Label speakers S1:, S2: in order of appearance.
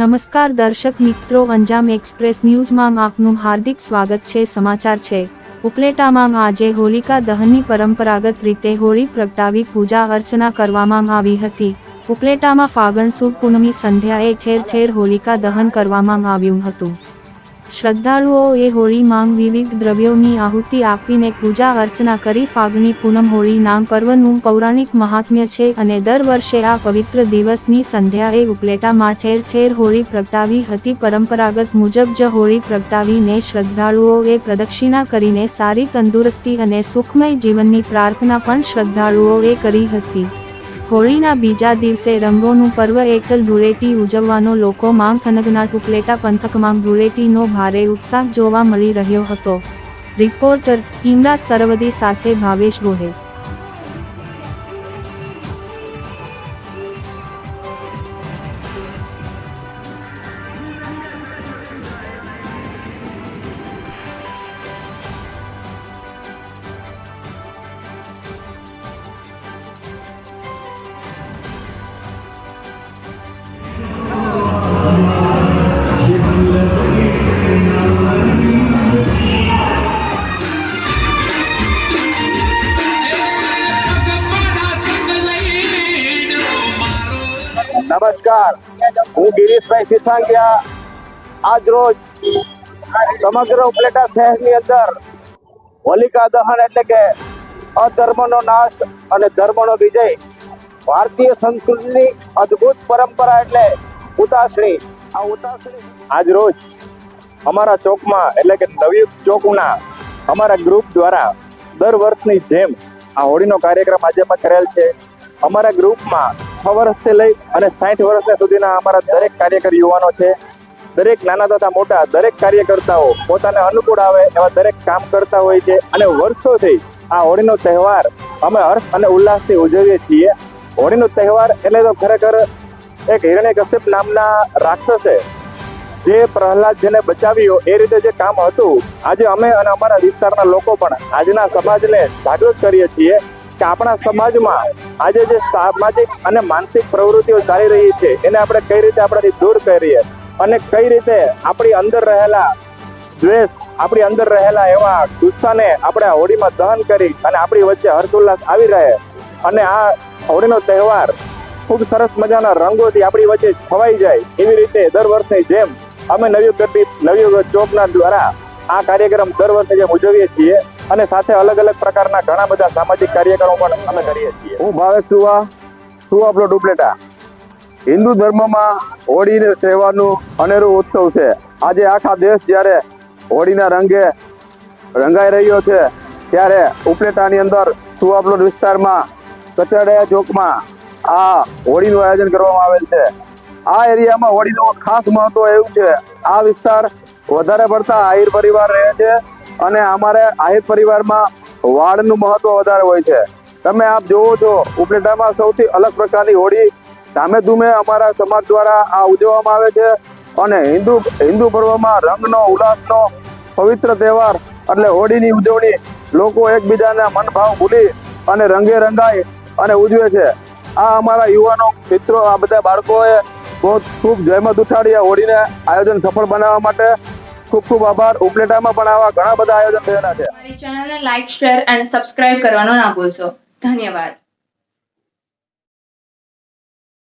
S1: નમસ્કાર દર્શક મિત્રો, અંજામ એક્સપ્રેસ ન્યૂઝમાં આપનું હાર્દિક સ્વાગત છે, સમાચાર છે. ઉપલેટામાં આજે હોલિકા દહનની પરંપરાગત રીતે હોળી પ્રગટાવી પૂજા અર્ચના કરવામાં આવી હતી. ઉપલેટામાં ફાગણ સુદ પૂનમી સંધ્યાએ ઠેર ઠેર હોલિકા દહન કરવામાં આવ્યું હતું. શ્રદ્ધાળુઓએ હોળી માંગ વિવિધ દ્રવ્યોની આહુતિ આપીને પૂજા અર્ચના કરી ફાગણી પૂનમ હોળી નામ પર્વનું પૌરાણિક મહાત્મ્ય છે અને દર વર્ષે આ પવિત્ર દિવસની સંધ્યાએ ઉપલેટામાં ઠેર ઠેર હોળી પ્રગટાવી હતી. પરંપરાગત મુજબ જ હોળી પ્રગટાવીને શ્રદ્ધાળુઓએ પ્રદક્ષિણા કરીને સારી તંદુરસ્તી અને સુખમય જીવનની પ્રાર્થના પણ શ્રદ્ધાળુઓએ કરી હતી. હોળીના બીજા દિવસે રંગોનું પર્વ એકલ ધૂળેટી ઉજવવાનો લોકો માંગ થનગના ટુકલેટા પંથકમાં ધૂળેટીનો ભારે ઉત્સાહ જોવા મળી રહ્યો હતો. રિપોર્ટર ઇમરા સરવદી સાથે ભાવેશ ગોહેલ.
S2: નમસ્કાર. હું ગિરીશભાઈ સિસાંગિયા. આજ રોજ સમગ્ર ઉપલેટા શહેરની અંદર હોલિકા દહન એટલે કે અધર્મનો નાશ અને ધર્મનો વિજય ભારતીય સંસ્કૃતિની અદ્ભુત પરંપરા એટલે ઉતાસણી. આ ઉતાસણી આજ રોજ અમારા ચોકમાં એટલે કે નવયુગ ચોકના અમારા ગ્રુપ દ્વારા દર વર્ષની જેમ આ હોળીનો કાર્યક્રમ આજે અમે કરેલ છે. અમારા ગ્રુપમાં છ વર્ષથી લઈ અને સાઠ વર્ષના સુધીના અમારા દરેક કાર્યકર યુવાનો છે. દરેક નાના તથા મોટા દરેક કાર્યકર્તાઓ પોતાને અનુકૂળ આવે એવા દરેક કામ કરતા હોય છે અને વર્ષોથી આ હોળીનો તહેવાર અમે હર્ષ અને ઉલ્લાસથી ઉજવીએ છીએ. હોળીનો તહેવાર એટલે તો ખરેખર એક હિરણ્યકશ્યપ નામના રાક્ષસે જે પ્રહલાદ જેને બચાવ્યો એ રીતે જે કામ હતું, આજે અમે અને અમારા વિસ્તારના લોકો પણ આજના સમાજને જાગૃત કરીએ છીએ. કે આપણા સમાજમાં આજે જે સામાજિક અને માનસિક પ્રવૃત્તિઓ ચાલી રહી છે, એને આપણે કઈ રીતે આપણાથી દૂર કરીએ અને કઈ રીતે આપણી અંદર રહેલા દ્વેષ, આપણી અંદર રહેલા એવા ગુસ્સાને આપણે હોળીમાં દહન કરી અને આપણી વચ્ચે હર્ષોલ્લાસ આવી રહે અને આ હોળીનો તહેવાર ખૂબ સરસ મજાના રંગોથી આપણી વચ્ચે છવાઈ જાય એવી રીતે દર વર્ષની જેમ અમે નવયુગ નવયુગ ચોકના દ્વારા આ કાર્યક્રમ દર વર્ષે જેમ ઉજવીએ છીએ. અને સાથે અલગ અલગ પ્રકારના ઘણા બધા સામાજિક કાર્યક્રમો પણ અમે કરીએ છીએ.
S3: હું ભાવેશ સુવા સુવા આપણો ઉપલેટા હિન્દુ ધર્મમાં હોળીને તહેવારનું અનેરું ઉત્સવ છે. આજે આખા દેશ જ્યારે હોળીના રંગે રંગાઈ રહ્યો છે, ત્યારે ઉપલેટાની અંદર સુવા વિસ્તારમાં કચડિયા ચોકમાં આ હોળીનું આયોજન કરવામાં આવેલ છે. આ એરિયામાં હોળીનું ખાસ મહત્વ એવું છે. આ વિસ્તાર વધારે પડતા આહિર પરિવાર રહે છે. અને અમારે આહિર પરિવારમાં વાળનું મહત્વ વધારે હોય છે. તમે આપ જોવો છો, ઉપલેટામાં સૌથી અલગ પ્રકારની હોળી ધામે ધૂમે અમારા સમાજ દ્વારા આ ઉજવવામાં આવે છે અને હિન્દુ હિન્દુ પર્વમાં રંગનો, ઉલ્લાસનો પવિત્ર તહેવાર એટલે હોળીની ઉજવણી લોકો એકબીજાના મનભાવ ભૂલી અને રંગે રંગાઈ અને ઉજવે છે. આ અમારા યુવાનો, મિત્રો, આ બધા બાળકોએ બહુ ખૂબ જહેમત ઉઠાડી આ હોળીને આયોજન સફળ બનાવવા માટે ખૂબ ખૂબ આભાર. ઉપલેટામાં પણ આવા ઘણા બધા આયોજન થયેલા છે.
S4: અમારી ચેનલને લાઈક શેર અને સબસ્ક્રાઇબ કરવાનો ના ભૂલશો. ધન્યવાદ.